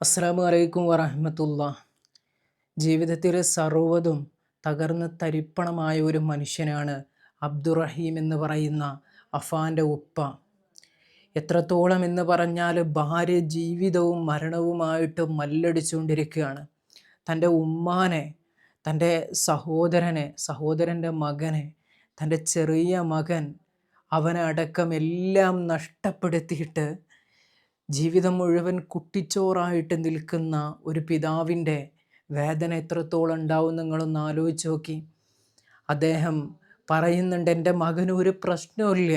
അസ്സാം വലൈക്കും വറഹമത്തുള്ള ജീവിതത്തിൽ സർവതും തകർന്ന് തരിപ്പണമായ ഒരു മനുഷ്യനാണ് അബ്ദുറഹീം എന്ന് പറയുന്ന അഫാന്റെ ഉപ്പ. എത്രത്തോളം എന്ന് പറഞ്ഞാൽ ഭാര്യ ജീവിതവും മരണവുമായിട്ട് മല്ലടിച്ചുകൊണ്ടിരിക്കുകയാണ്. തന്റെ ഉമ്മാനെ തന്റെ സഹോദരനെ സഹോദരന്റെ മകനെ തന്റെ ചെറിയ മകൻ അവനെ അടക്കം എല്ലാം നഷ്ടപ്പെടുത്തിയിട്ട് ജീവിതം മുഴുവൻ കുട്ടിച്ചോറായിട്ട് നിൽക്കുന്ന ഒരു പിതാവിന്റെ വേദന എത്രത്തോളം ഉണ്ടാവും നിങ്ങളൊന്ന് ആലോചിച്ച് നോക്കി. അദ്ദേഹം പറയുന്നുണ്ട് എന്റെ മകന് ഒരു പ്രശ്നമില്ല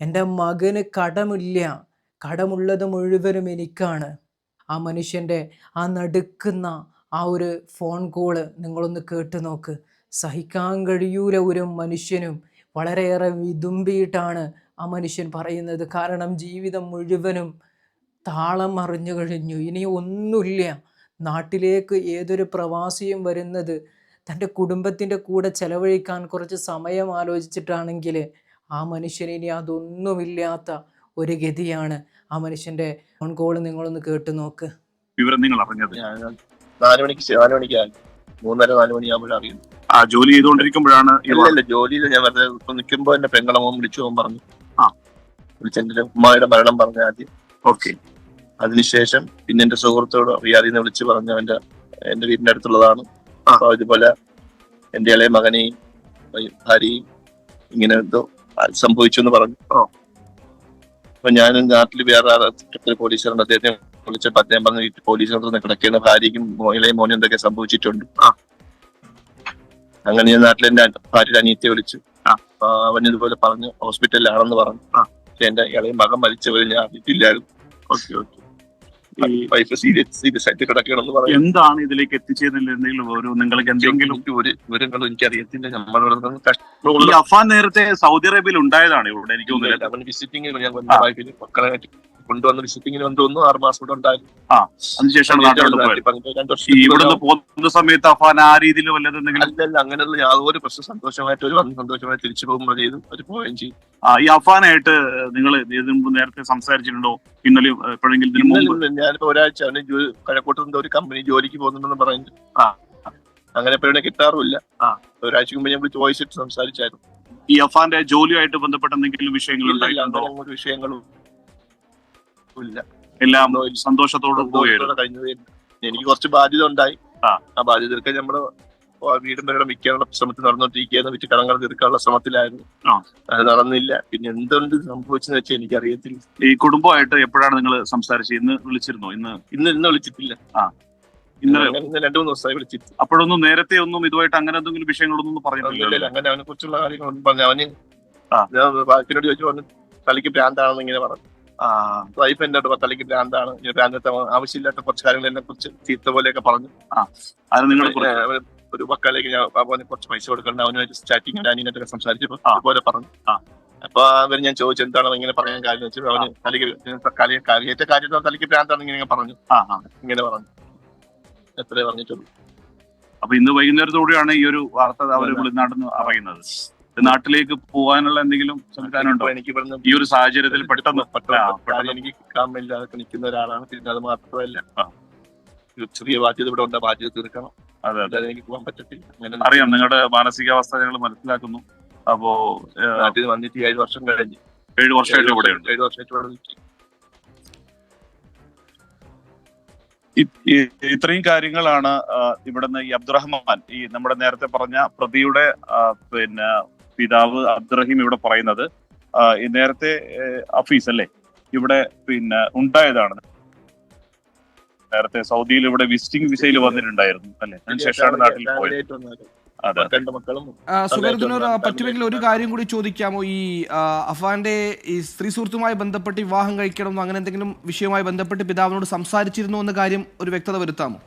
എന്റെ മകന് കടമില്ല. കടമുള്ളത് മുഴുവനും എനിക്കാണ്. ആ മനുഷ്യന്റെ ആ നടുക്കുന്ന ആ ഒരു ഫോൺ കോൾ നിങ്ങളൊന്ന് കേട്ട് നോക്ക്. സഹിക്കാൻ കഴിയൂല ഒരു മനുഷ്യനും. വളരെയേറെ വിതുമ്പിയിട്ടാണ് ആ മനുഷ്യൻ പറയുന്നത്. കാരണം ജീവിതം മുഴുവനും താളം അറിഞ്ഞു കഴിഞ്ഞു. ഇനി ഒന്നുമില്ല. നാട്ടിലേക്ക് ഏതൊരു പ്രവാസിയും വരുന്നത് തന്റെ കുടുംബത്തിന്റെ കൂടെ ചെലവഴിക്കാൻ കുറച്ച് സമയം ആലോചിച്ചിട്ടാണെങ്കിൽ ആ മനുഷ്യന് ഇനി അതൊന്നുമില്ലാത്ത ഒരു ഗതിയാണ്. ആ മനുഷ്യന്റെ ഫോൺ കോൾ നിങ്ങളൊന്ന് കേട്ടു നോക്ക്. വിവരം നിങ്ങൾ അറിഞ്ഞത്. നാല് മണിക്ക് നാല് മണിക്ക് മൂന്നര നാല് മണിയാകുമ്പോഴാണ് അറിയുന്നത്. ആ ജോലി ചെയ്തുകൊണ്ടിരിക്കുമ്പോഴാണ് ഇല്ല ജോലിയിൽ ഞാൻ വെറുതെ ഇപ്പൊ നിൽക്കുമ്പോ എന്റെ പെങ്ങളെ മോൻ വിളിച്ചു പോകാൻ പറഞ്ഞു. ആ. വിളിച്ചെന്റെ ഉമ്മയുടെ മരണം പറഞ്ഞു ആദ്യം. ഓക്കെ. അതിനുശേഷം പിന്നെ എന്റെ സുഹൃത്തോട് റിയാദിൽ നിന്ന് വിളിച്ച് പറഞ്ഞു അവന്റെ എന്റെ വീടിന്റെ അടുത്തുള്ളതാണ്. അപ്പൊ ഇതുപോലെ എന്റെ ഇളയ മകനെയും ഭാര്യയും ഇങ്ങനെ എന്തോ സംഭവിച്ചു എന്ന് പറഞ്ഞു. അപ്പൊ ഞാൻ നാട്ടിൽ വേറെ പോലീസുകാരുണ്ട് അദ്ദേഹത്തെ വിളിച്ചപ്പോ അദ്ദേഹം പറഞ്ഞു വീട്ടിൽ പോലീസിനോട് കിടക്കുന്ന ഭാര്യയ്ക്കും ഇളയ മോനും എന്തൊക്കെ സംഭവിച്ചിട്ടുണ്ട് അങ്ങനെ ഞാൻ നാട്ടിൽ എന്റെ ഭാര്യയുടെ അനിയത്തെ വിളിച്ചു. അവൻ ഇതുപോലെ പറഞ്ഞു ഹോസ്പിറ്റലിലാണെന്ന് പറഞ്ഞു. എന്റെ ഇളയ മകൻ മരിച്ചവരെ ഞാൻ അറിയിട്ടില്ലായിരുന്നു ഓക്കെ ഓക്കെ എന്താണ് ഇതിലേക്ക് എത്തിച്ചതിൽ എന്തെങ്കിലും ഒരു നിങ്ങൾക്ക് എന്തെങ്കിലും ഒരു വിവരങ്ങളും എനിക്ക് അറിയത്തില്ല. നമ്മൾ അഫാൻ നേരത്തെ സൗദി അറേബ്യയിൽ ഉണ്ടായതാണ് ഇവിടെ എനിക്ക് തോന്നുന്നില്ല ഞാൻ മക്കളെ കൊണ്ടുവന്ന് ഷിപ്പിംഗിന് കൊണ്ടുവന്നു ആറ് മാസം കൂടെ ഉണ്ടായിരുന്നു ഇവിടുന്ന് പോകുന്ന സമയത്ത് അഫാൻ ആ രീതിയിൽ അല്ലല്ല അങ്ങനെയുള്ള യാതൊരു പ്രശ്നം സന്തോഷമായിട്ട് ഒരു വന്ന് സന്തോഷമായി തിരിച്ചു പോകുമ്പോൾ ചെയ്തു അവർ പോവുകയും ചെയ്തു ആ, ഈ അഫാനായിട്ട് നിങ്ങൾ മുമ്പ് നേരത്തെ സംസാരിച്ചിട്ടുണ്ടോ? ഇന്നലെ എപ്പോഴെങ്കിലും ഞാനിപ്പോ ഒരാഴ്ച അവന് കഴക്കൂട്ടത്തിന്റെ ഒരു കമ്പനി ജോലിക്ക് പോകുന്നുണ്ടെന്ന് പറയുന്നു. അങ്ങനെ ഇപ്പൊ ഇവിടെ കിട്ടാറുമില്ല. ആ. ഒരാഴ്ചക്ക് മുമ്പ് ഞാൻ വിളിച്ച് വോയിസ് ഇട്ട് സംസാരിച്ചായിരുന്നു. ഈ അഫാന്റെ ജോലിയായിട്ട് ബന്ധപ്പെട്ട എന്തെങ്കിലും വിഷയങ്ങൾ വിഷയങ്ങളും എല്ലാം. സന്തോഷത്തോട് കഴിഞ്ഞു. എനിക്ക് കുറച്ച് ബാധ്യത ഉണ്ടായി. ആ. ആ ബാധ്യത തീർക്കാൻ നമ്മുടെ വീടും വരെ വിൽക്കാനുള്ള ശ്രമത്തിൽ നടന്നുകൊണ്ടിരിക്കുകയായിരുന്നു വിറ്റ് കടങ്ങൾ തീർക്കാനുള്ള ശ്രമത്തിലായിരുന്നു. ആ. അത് നടന്നില്ല. പിന്നെ എന്തുകൊണ്ട് സംഭവിച്ചെന്ന് വെച്ചാൽ എനിക്ക് അറിയത്തില്ല ഈ കുടുംബമായിട്ട് എപ്പോഴാണ് നിങ്ങൾ സംസാരിച്ചത്? ഇന്ന് വിളിച്ചിരുന്നോ? ഇന്ന്? ഇന്ന് ഇന്ന് വിളിച്ചിട്ടില്ല. ഇന്നലെ ഇന്ന് രണ്ടു മൂന്ന് ദിവസമായി വിളിച്ചിട്ട്. അപ്പോഴൊന്നും നേരത്തെ ഒന്നും ഇതുമായിട്ട് അങ്ങനെ എന്തെങ്കിലും വിഷയങ്ങളൊന്നും പറഞ്ഞിട്ടില്ല അങ്ങനെ അവനെ കുറിച്ചുള്ള കാര്യങ്ങളൊന്നും പറഞ്ഞു അവന് ആ. ബാക്കിനോട് ചോദിച്ചു പറഞ്ഞു തലയ്ക്ക് ഭ്രാന്താണെന്ന് ഇങ്ങനെ പറഞ്ഞു. ആ, വൈഫ് അടുത്ത് അല്ലെങ്കിൽ ഭ്രാന്താണ് ഭ്രാന്തത്തെ ആവശ്യമില്ലാത്ത കുറച്ച് കാര്യങ്ങൾ എന്നെ കുറിച്ച് ചീത്ത പോലെയൊക്കെ പറഞ്ഞു. അത് നിങ്ങൾ ഒരു വക്കാലേക്ക് ഞാൻ അവന് കുറച്ച് പൈസ കൊടുക്കണം. അവനുമായിട്ട് സ്റ്റാറ്റിങ് അനിയനായിട്ടൊക്കെ സംസാരിച്ചപ്പോ അതുപോലെ പറഞ്ഞു. അപ്പൊ അവർ ഞാൻ ചോദിച്ചു എന്താണ് ഇങ്ങനെ പറയാൻ കാര്യം? വെച്ചാൽ അവന് തലയ്ക്ക് ഏറ്റ കാര്യ കാര്യത്തിൽ തലയ്ക്ക് ഭ്രാന്താണ് ഇങ്ങനെ പറഞ്ഞു. ഇങ്ങനെ പറഞ്ഞു. എത്രേ പറഞ്ഞിട്ടുള്ളൂ. അപ്പൊ ഇന്ന് വൈകുന്നേരത്തോടെയാണ് ഈ ഒരു വാർത്ത അവർ ഉൾനാടെന്ന് അറിയുന്നത്. നാട്ടിലേക്ക് പോകാനുള്ള എന്തെങ്കിലും സംവിധാനം ഉണ്ടോ എനിക്ക് ഇവിടുന്ന് ഈ ഒരു സാഹചര്യത്തിൽ പെട്ടെന്ന് പെട്ടെന്ന് എനിക്ക് കാമില്ലാതെ നിൽക്കുന്ന ഒരാളാണ്. പിന്നെ അത് മാത്രമല്ല ഒരു ചെറിയ ബാധ്യത ഇവിടെ ഉണ്ട് ബാധ്യത തീർക്കണം. അതെ അതെ. എനിക്ക് പോകാൻ പറ്റത്തില്ല. അറിയാം നിങ്ങളുടെ മാനസികാവസ്ഥ ഞങ്ങൾ മനസ്സിലാക്കുന്നു. അപ്പോ നാട്ടിൽ വന്നിട്ട് ഏഴ് വർഷം കഴിഞ്ഞ്. ഏഴ് വർഷമായിട്ട് ഇവിടെയുണ്ട്. ഏഴ് വർഷമായിട്ട് ഇവിടെ നിൽക്കും. ഈ- ഇത്രയും കാര്യങ്ങളാണ് ഇവിടുന്ന് ഈ അബ്ദുറഹ്മാൻ ഈ നമ്മുടെ നേരത്തെ പറഞ്ഞ പ്രതിയുടെ പിന്നെ പിതാവ് അബ്ദുറഹീം ഇവിടെ പറയുന്നത് നേരത്തെ അഫീസ് അല്ലേ ഇവിടെ പിന്നെ ഉണ്ടായതാണ്. നേരത്തെ സൗദിയിൽ ഇവിടെ വിസിറ്റിംഗ് വിസയിൽ വന്നിട്ടുണ്ടായിരുന്നു അല്ലെ? അതിനുശേഷമാണ് നാട്ടിൽ പോയത്. പറ്റുമെങ്കിൽ ഒരു കാര്യം കൂടി ചോദിക്കാമോ? ഈ അഫാന്റെ ഈ സ്ത്രീ സുഹൃത്തുമായി ബന്ധപ്പെട്ട് വിവാഹം കഴിക്കണം അങ്ങനെ എന്തെങ്കിലും വിഷയവുമായി ബന്ധപ്പെട്ട് പിതാവിനോട് സംസാരിച്ചിരുന്നു എന്ന കാര്യം ഒരു വ്യക്തത വരുത്താമോ?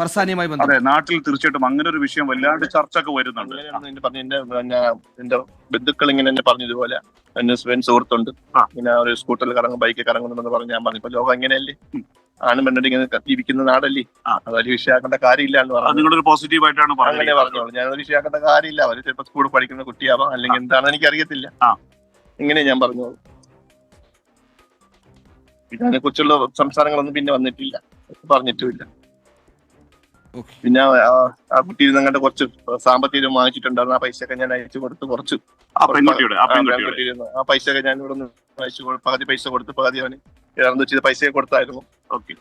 ഫർസാനിയുമായി അതെ നാട്ടിൽ തീർച്ചയായിട്ടും അങ്ങനെ ഒരു വിഷയം വല്ലാണ്ട് ചർച്ച ഒക്കെ വരുന്നുണ്ട് എന്നെ പറഞ്ഞു എന്റെ ബന്ധുക്കൾ ഇങ്ങനെ എന്നെ പറഞ്ഞു ഇതുപോലെ എന്റെ സ്വയം സുഹൃത്തുണ്ട്. ആ. ഇങ്ങനെ ഒരു സ്കൂട്ടറിൽ കറങ്ങും ബൈക്കിൽ കറങ്ങുന്നുണ്ടെന്ന് പറഞ്ഞ് ഞാൻ പറഞ്ഞു ഇപ്പൊ ലോകം എങ്ങനെയല്ലേ ആണ് പെണ്ണിട്ട് ഇങ്ങനെ ജീവിക്കുന്ന നാടല്ലേ? ആ. അത് വലിയ വിഷയമാക്കേണ്ട കാര്യമില്ല എന്ന് പറഞ്ഞു. നിങ്ങളൊരു പോസിറ്റീവ് ആയിട്ടാണ് അങ്ങനെ പറഞ്ഞത് പറഞ്ഞോളൂ. ഞാനത് വിഷയാക്കേണ്ട വിഷയമാക്കേണ്ട കാര്യമില്ല. അവർ ചിലപ്പോൾ സ്കൂളിൽ പഠിക്കുന്ന കുട്ടിയാവാം അല്ലെങ്കിൽ എന്താണെന്ന് എനിക്ക് അറിയത്തില്ല ആ. ഇങ്ങനെ ഞാൻ പറഞ്ഞോളൂ. പിന്നെ അതിനെ കുറിച്ചുള്ള സംസാരങ്ങളൊന്നും പിന്നെ വന്നിട്ടില്ല. പറഞ്ഞിട്ടുമില്ല. പിന്നെ ആ- നിന്ന് അങ്ങോട്ട് കുറച്ച് സാമ്പത്തികം വാങ്ങിച്ചിട്ടുണ്ടായിരുന്നു. ആ പൈസ ഒക്കെ ഞാൻ അയച്ചു കൊടുത്ത് കുറച്ച് ആ പൈസ ഒക്കെ ഞാൻ ഇവിടെ നിന്ന് അയച്ചു പകുതി പൈസ കൊടുത്ത് പകുതി അവന് ഏതാണെന്ന് വെച്ചാൽ പൈസ കൊടുത്തായിരുന്നു. ഓക്കെ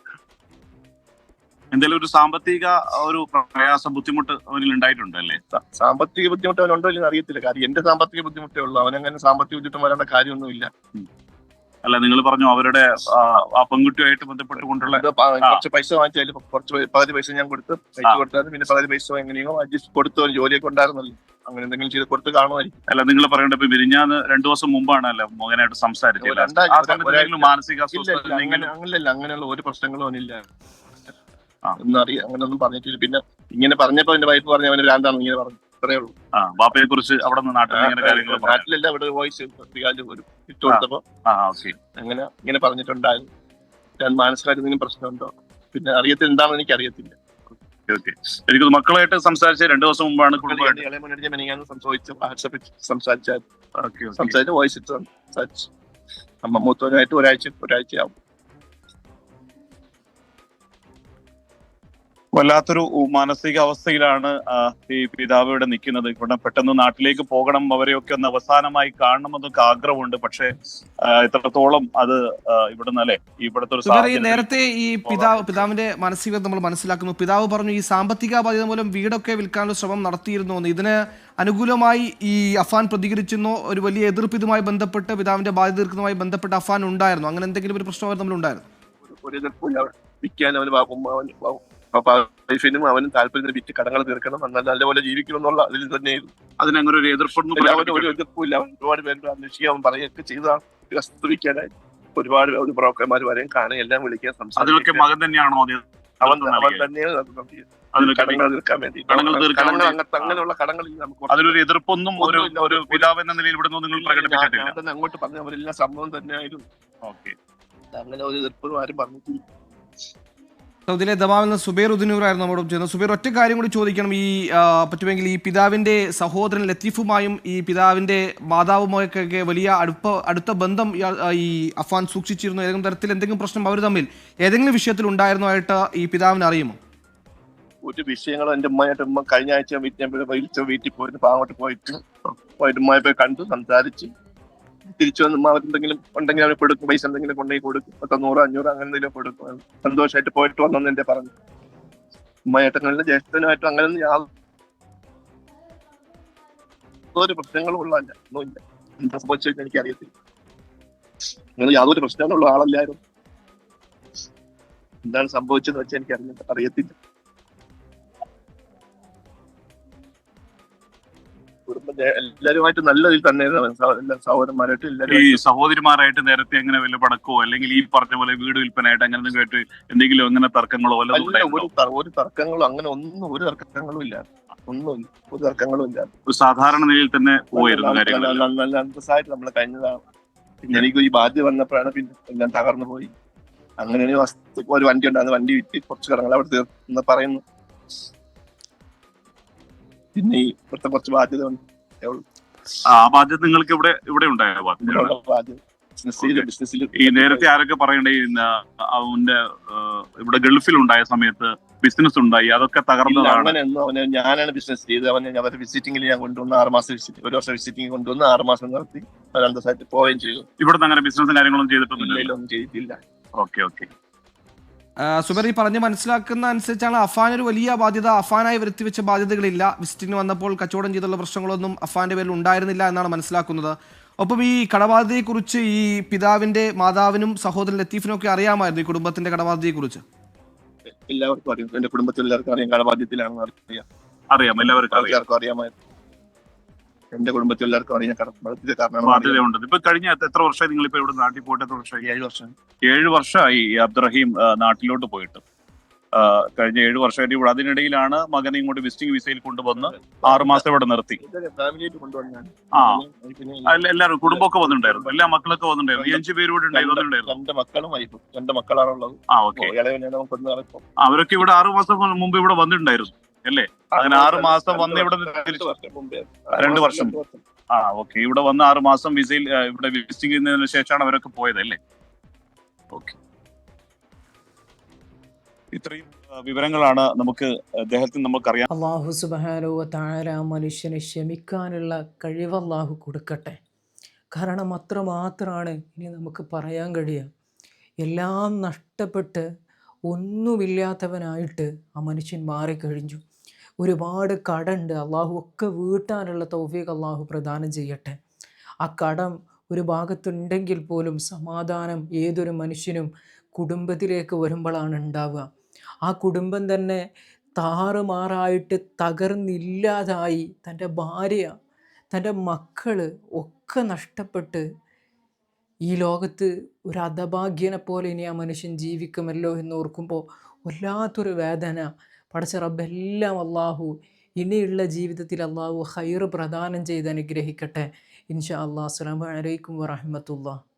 എന്തെങ്കിലും ഒരു സാമ്പത്തിക ഒരു പ്രയാസ ബുദ്ധിമുട്ട് അവനിൽ ഉണ്ടായിട്ടുണ്ട് അല്ലേ സാമ്പത്തിക ബുദ്ധിമുട്ട് അവനുണ്ടോ ഇല്ലെന്ന് അറിയത്തില്ല. കാര്യം എന്റെ സാമ്പത്തിക ബുദ്ധിമുട്ടേ ഉള്ളൂ. അവനങ്ങനെ സാമ്പത്തിക ബുദ്ധിമുട്ട് വരേണ്ട കാര്യമൊന്നുമില്ല. അല്ല നിങ്ങൾ പറഞ്ഞു അവരുടെ ആ, പെൺകുട്ടിയുമായിട്ട് ബന്ധപ്പെട്ടുകൊണ്ടുള്ള കൊണ്ടുള്ള കുറച്ച് പൈസ വാങ്ങിച്ചാലും കുറച്ച് പകുതി പൈസ ഞാൻ കൊടുത്ത് പൈസ കൊടുത്താലും പിന്നെ പകുതി പൈസ എങ്ങനെയോ അഡ്ജസ്റ്റ് കൊടുത്തു ജോലിയൊക്കെ ഉണ്ടായിരുന്നല്ലോ. അങ്ങനെ എന്തെങ്കിലും ചെയ്ത് കൊടുത്ത് കാണുമായിരിക്കും. അല്ല നിങ്ങൾ പറയേണ്ട ഇപ്പൊ വിരിഞ്ഞാന്ന് രണ്ടു ദിവസം മുമ്പാണ് അല്ല മോഹനായിട്ട് സംസാരിച്ചത്. മാനസിക ഇല്ല ഇല്ല എന്തെങ്കിലും അങ്ങനെയല്ല അങ്ങനെയുള്ള ഒരു പ്രശ്നങ്ങളും അവനില്ല. എന്നറിയാം അങ്ങനെയൊന്നും പറഞ്ഞിട്ടില്ല. പിന്നെ ഇങ്ങനെ പറഞ്ഞപ്പോ എന്റെ വൈഫ് പറഞ്ഞു അവന് ഭ്രാന്താണ് ഇങ്ങനെ പറഞ്ഞു. ബാപ്പയെ കുറിച്ച് അവിടെ നിന്ന് നാട്ടിൽ നാട്ടിലല്ല ഇവിടെ വോയിസ് ഒരു ഇട്ട് കൊടുത്തപ്പോ ആ ഓക്കെ അങ്ങനെ ഇങ്ങനെ പറഞ്ഞിട്ടുണ്ടായിരുന്നു. ഞാൻ എന്തെങ്കിലും പ്രശ്നമുണ്ടോ? പിന്നെ അറിയത്തില്ല എന്താണെന്ന് എനിക്ക് അറിയത്തില്ല എനിക്ക് മക്കളായിട്ട് സംസാരിച്ച രണ്ടു ദിവസം മുമ്പാണ് കുടുംബമായിട്ട്. സംസാരിച്ചു വാട്സപ്പിൽ ഓക്കെ സംസാരിച്ച് വോയിസ് ഇട്ട് സംസാരിച്ചു. അമ്മ മൂത്തവനായിട്ട് ഒരാഴ്ച ഒരാഴ്ചയാവും. വല്ലാത്തൊരു മാനസിക അവസ്ഥയിലാണ് ഈ പിതാവ് ഇവിടെ നിൽക്കുന്നത്. ഇവിടെ പെട്ടെന്ന് നാട്ടിലേക്ക് പോകണം അവരെയൊക്കെ ഒന്ന് അവസാനമായി കാണണമെന്നൊക്കെ ആഗ്രഹമുണ്ട്. പക്ഷേ എത്രത്തോളം ഇത്രത്തോളം അത് ഇവിടുന്ന് അല്ലെ ഇവിടുത്തെ ഒരു നേരത്തെ ഈ പിതാവ് പിതാവിന്റെ മാനസികത നമ്മൾ മനസ്സിലാക്കുന്നു. പിതാവ് പറഞ്ഞു ഈ സാമ്പത്തിക ബാധ്യത മൂലം വീടൊക്കെ വിൽക്കാനുള്ള ശ്രമം നടത്തിയിരുന്നു എന്ന്. ഇതിന് അനുകൂലമായി ഈ അഫാൻ പ്രതികരിച്ചെന്നോ ഒരു വലിയ എതിർപ്പ് ഇതുമായി ബന്ധപ്പെട്ട് പിതാവിന്റെ ബാധ്യത തീർക്കുന്നതുമായി ബന്ധപ്പെട്ട് അഫാൻ ഉണ്ടായിരുന്നു. അങ്ങനെ എന്തെങ്കിലും ഒരു പ്രശ്നം അവർ തമ്മിലുണ്ടായിരുന്നു ഒരു- ഒരു എതിർപ്പില്ല വിൽക്കാൻ അവന് അപ്പൊ വൈഫിനും അവനും താല്പര്യത്തിന് വിറ്റ് കടങ്ങൾ തീർക്കണം. എന്നാൽ നല്ലപോലെ ജീവിക്കണം എന്നുള്ള അതിൽ തന്നെ അതിനങ്ങനെ ഒരു എതിർപ്പൊന്നും അവന് ഒരു. എതിർപ്പില്ല അവൻ ഒരുപാട് പേര് അന്വേഷിക്കാൻ അവൻ പറയുകയൊക്കെ ചെയ്ത വസ്തുവിക്കാനായി ഒരുപാട് ഒരു ബ്രോക്കർമാർ വരെയും കാണാൻ എല്ലാം വിളിക്കാൻ സംസാരിക്കാൻ മകൻ തന്നെയാണോ അവൻ അവൻ തന്നെയാണ് അങ്ങനെയുള്ള കടങ്ങൾ അതിലൊരു എതിർപ്പൊന്നും ഒരു ഒരു പിതാവ് എന്ന നിലയിൽ നിങ്ങൾ പ്രകടിപ്പിച്ചിട്ടില്ല അങ്ങോട്ട് പറഞ്ഞ അവരെല്ലാം സംഭവം തന്നെയായിരുന്നു. അങ്ങനെ ഒരു എതിർപ്പും ആരും പറഞ്ഞിട്ടില്ല. സൗദിയിലെ ദമാമിൽ നിന്ന് സുബൈർ ഉദിനൂറായിരുന്നു നമ്മോടൊപ്പം ചെയ്യുന്നത് സുബൈർ ഒറ്റ കാര്യം കൂടി ചോദിക്കണം. ഈ പറ്റുമെങ്കിൽ ഈ പിതാവിന്റെ സഹോദരൻ ലത്തീഫുമായും ഈ പിതാവിന്റെ മാതാവുമായൊക്കെ വലിയ അടുപ്പ അടുത്ത ബന്ധം ഈ അഫാൻ സൂക്ഷിച്ചിരുന്നു. ഏതെങ്കിലും തരത്തിൽ എന്തെങ്കിലും പ്രശ്നം അവർ തമ്മിൽ ഏതെങ്കിലും വിഷയത്തിൽ ഉണ്ടായിരുന്നതായിട്ട് ഈ പിതാവിന് അറിയുമോ? ഒരു വിഷയങ്ങൾ എന്റെ ഉമ്മയായിട്ട് ഉമ്മ കഴിഞ്ഞ ആഴ്ച വീട്ടിൽ വീട്ടിൽ പാങ്ങോട്ട് പോയിട്ട് പോയിട്ട് ഉമ്മയെ പോയി കണ്ടു സംസാരിച്ച്. തിരിച്ചു വന്ന് അവരെന്തെങ്കിലും ഉണ്ടെങ്കിൽ അവന് കൊടുക്കും. പൈസ എന്തെങ്കിലും കൊണ്ടുപോയി കൊടുക്കും. പത്തോ നൂറോ അഞ്ഞൂറോ അങ്ങനെ എന്തെങ്കിലും കൊടുക്കും. സന്തോഷമായിട്ട് പോയിട്ട് വന്നെന്ന് എന്റെ പറഞ്ഞു. ഉമ്മയായിട്ടങ്ങനെ ജ്യേഷ്ഠനുമായിട്ടും അങ്ങനെയൊന്നും യാതൊരു പ്രശ്നങ്ങളും ഉള്ളതല്ല ഒന്നുമില്ല എന്താ എനിക്ക് അറിയത്തില്ല അങ്ങനെ യാതൊരു പ്രശ്നങ്ങളുള്ള ആളല്ലായിരുന്നു. എന്താണ് സംഭവിച്ചതെന്ന് വെച്ചാൽ എനിക്ക് അറിഞ്ഞ അറിയത്തില്ല. എല്ലാവരുമായിട്ട് നല്ല ഇതിൽ തന്നെ സഹോദരന്മാരായിട്ട് സഹോദരന്മാരായിട്ട് ഈ എല്ലാവരും സഹോദരിമാരായിട്ട് നേരത്തെ എങ്ങനെ വല്ല പടക്കോ? അല്ലെങ്കിൽ ഈ പറഞ്ഞ പോലെ വീട് വിൽപ്പനയായിട്ട് അങ്ങനെ കേട്ട് ആയിട്ട് എന്തെങ്കിലും അങ്ങനെ തർക്കങ്ങളോ ഒരു തർക്കങ്ങളോ അങ്ങനെ ഒന്നും ഒരു തർക്കങ്ങളും ഇല്ല. ഒന്നും ഒരു തർക്കങ്ങളും ഇല്ല. ഒരു സാധാരണ നിലയിൽ തന്നെ പോയിരുന്നു നല്ല- അന്തസ്സായിട്ട് നമ്മൾ കഴിഞ്ഞതാണ്. പിന്നെ എനിക്ക് ഈ ബാധ്യത വന്നപ്പോഴാണ് പിന്നെ എല്ലാം തകർന്നു പോയി. അങ്ങനെ വസ്തു ഒരു വണ്ടി ഉണ്ടായിരുന്നു. വണ്ടി വിറ്റ് കുറച്ച് കടങ്ങൾ അവിടെ തീർന്ന് പറയുന്നു. പിന്നെ ഈ ഇവിടുത്തെ കുറച്ച് ബാധ്യത ഉണ്ട് ആ നിങ്ങൾക്ക് ഇവിടെ ഇവിടെ ഉണ്ടായ ഈ നേരത്തെ ആരൊക്കെ പറയണ്ടേ അവന്റെ ഇവിടെ ഗൾഫിൽ ഉണ്ടായ സമയത്ത് ബിസിനസ് ഉണ്ടായി അതൊക്കെ തകർന്നതാണ്? ഞാനാണ് ബിസിനസ് ചെയ്ത് അവനെ അവരെ വിസിറ്റിംഗിൽ ഞാൻ കൊണ്ടുവന്ന് ആറ് മാസം വിസിറ്റ് ഒരു വർഷം വിസിറ്റിംഗ് കൊണ്ടുവന്ന് ആറ് മാസം നടത്തി പോവുകയും ചെയ്തു. ഇവിടുന്ന് അങ്ങനെ ബിസിനസ് കാര്യങ്ങളൊന്നും ചെയ്തിട്ടൊന്നും ചെയ്തിട്ടില്ല. ഓക്കെ ഓക്കെ സുബൈർ ഈ പറഞ്ഞ് മനസ്സിലാക്കുന്ന അനുസരിച്ചാണ് അഫാൻ ഒരു വലിയ ബാധ്യത. അഫാനായി വരുത്തിവെച്ച ബാധ്യതകളില്ല. വിസിറ്റിന് വന്നപ്പോൾ കച്ചവടം ചെയ്തുള്ള പ്രശ്നങ്ങളൊന്നും അഫാന്റെ പേരിൽ ഉണ്ടായിരുന്നില്ല എന്നാണ് മനസ്സിലാക്കുന്നത്. ഒപ്പം ഈ കടബാധ്യതയെക്കുറിച്ച് ഈ പിതാവിന്റെ മാതാവിനും സഹോദരൻ ലത്തീഫിനും ഒക്കെ അറിയാമായിരുന്നു ഈ കുടുംബത്തിന്റെ കടബാധ്യതയെക്കുറിച്ച്. എല്ലാവർക്കും അറിയാം. എന്റെ കുടുംബത്തിൽ എല്ലാവർക്കും അറിയാം. കടബാധ്യത്തിലാണെന്ന് അറിയാം. അറിയാം. എല്ലാവർക്കും അറിയാം. എല്ലാവർക്കും അറിയാമായിരുന്നു. എന്റെ കുടുംബത്തിൽ എല്ലാവർക്കും അറിയാം ഇപ്പൊ കഴിഞ്ഞ എത്ര- വർഷമായി നിങ്ങൾ ഇപ്പൊ ഇവിടെ നാട്ടിൽ പോയിട്ട് എത്ര വർഷമായി? ഏഴ് വർഷം. ഏഴ് വർഷമായി അബ്ദുറഹീം നാട്ടിലോട്ട് പോയിട്ട്. കഴിഞ്ഞ ഏഴ് വർഷമായിട്ട് ഇവിടെ അതിനിടയിലാണ് മകനെ ഇങ്ങോട്ട് വിസിറ്റിംഗ് വിസയിൽ കൊണ്ടുവന്ന് ആറുമാസം ഇവിടെ നിർത്തി. ആ. എല്ലാവരും കുടുംബമൊക്കെ വന്നിട്ടുണ്ടായിരുന്നു. എല്ലാ മക്കളൊക്കെ വന്നിട്ടുണ്ടായിരുന്നു. അഞ്ചു പേരും കൂടെ ഉണ്ടായി വന്നിട്ടുണ്ടായിരുന്നു. രണ്ട് മക്കളും വൈഫും. രണ്ട് മക്കളാണുള്ളത്. ആ ഓക്കെ. അവരൊക്കെ ഇവിടെ ആറു മാസം മുമ്പ് ഇവിടെ വന്നിട്ടുണ്ടായിരുന്നു. അല്ലേ? അങ്ങനെ ആറ് മാസം വന്ന് ഇവിടെ തിരിച്ച് വർഷം മുമ്പേ. രണ്ട് വർഷം. ആ ഓക്കെ. ഇവിടെ വന്ന് ആറ് മാസം വിസയിൽ ഇവിടെ വിസിറ്റിംഗ് ചെയ്യുന്നതിന് ശേഷമാണ് അവരൊക്കെ പോയത് അല്ലേ? ഓക്കെ. ഇത്രയും വിവരങ്ങളാണ് നമുക്ക് അദ്ദേഹത്തിന് നമുക്കറിയാം അള്ളാഹു സുബാനോ താര മനുഷ്യന് ക്ഷമിക്കാനുള്ള കഴിവ് അള്ളാഹു കൊടുക്കട്ടെ. കാരണം അത്രമാത്രമാണ് ഇനി നമുക്ക് പറയാൻ കഴിയുക. എല്ലാം നഷ്ടപ്പെട്ട് ഒന്നുമില്ലാത്തവനായിട്ട് ആ മനുഷ്യൻ മാറിക്കഴിഞ്ഞു. ഒരുപാട് കടണ്ട് അള്ളാഹു ഒക്കെ വീട്ടാനുള്ള തൗഫീഖ് അള്ളാഹു പ്രദാനം ചെയ്യട്ടെ. ആ കടം ഒരു ഭാഗത്തുണ്ടെങ്കിൽ പോലും സമാധാനം ഏതൊരു മനുഷ്യനും കുടുംബത്തിലേക്ക് വരുമ്പോഴാണ് ഉണ്ടാവുക. ആ കുടുംബം തന്നെ താറുമാറായിട്ട് തകർന്നില്ലാതായി തന്റെ ഭാര്യ തന്റെ മക്കൾ ഒക്കെ നഷ്ടപ്പെട്ട് ഈ ലോകത്ത് ഒരു അധഭാഗ്യനെ പോലെ ഇനി ആ മനുഷ്യൻ ജീവിക്കുമല്ലോ എന്ന് ഓർക്കുമ്പോൾ വല്ലാത്തൊരു വേദന. പടച്ച റബ്ബെല്ലാം അള്ളാഹു ഇനിയുള്ള ജീവിതത്തിൽ അള്ളാഹു ഹൈറ് പ്രദാനം ചെയ്ത് അനുഗ്രഹിക്കട്ടെ. ഇൻഷാ അള്ളാഹ് അസ്സാം വലൈക്കും വറഹ്മത്തുള്ളാഹി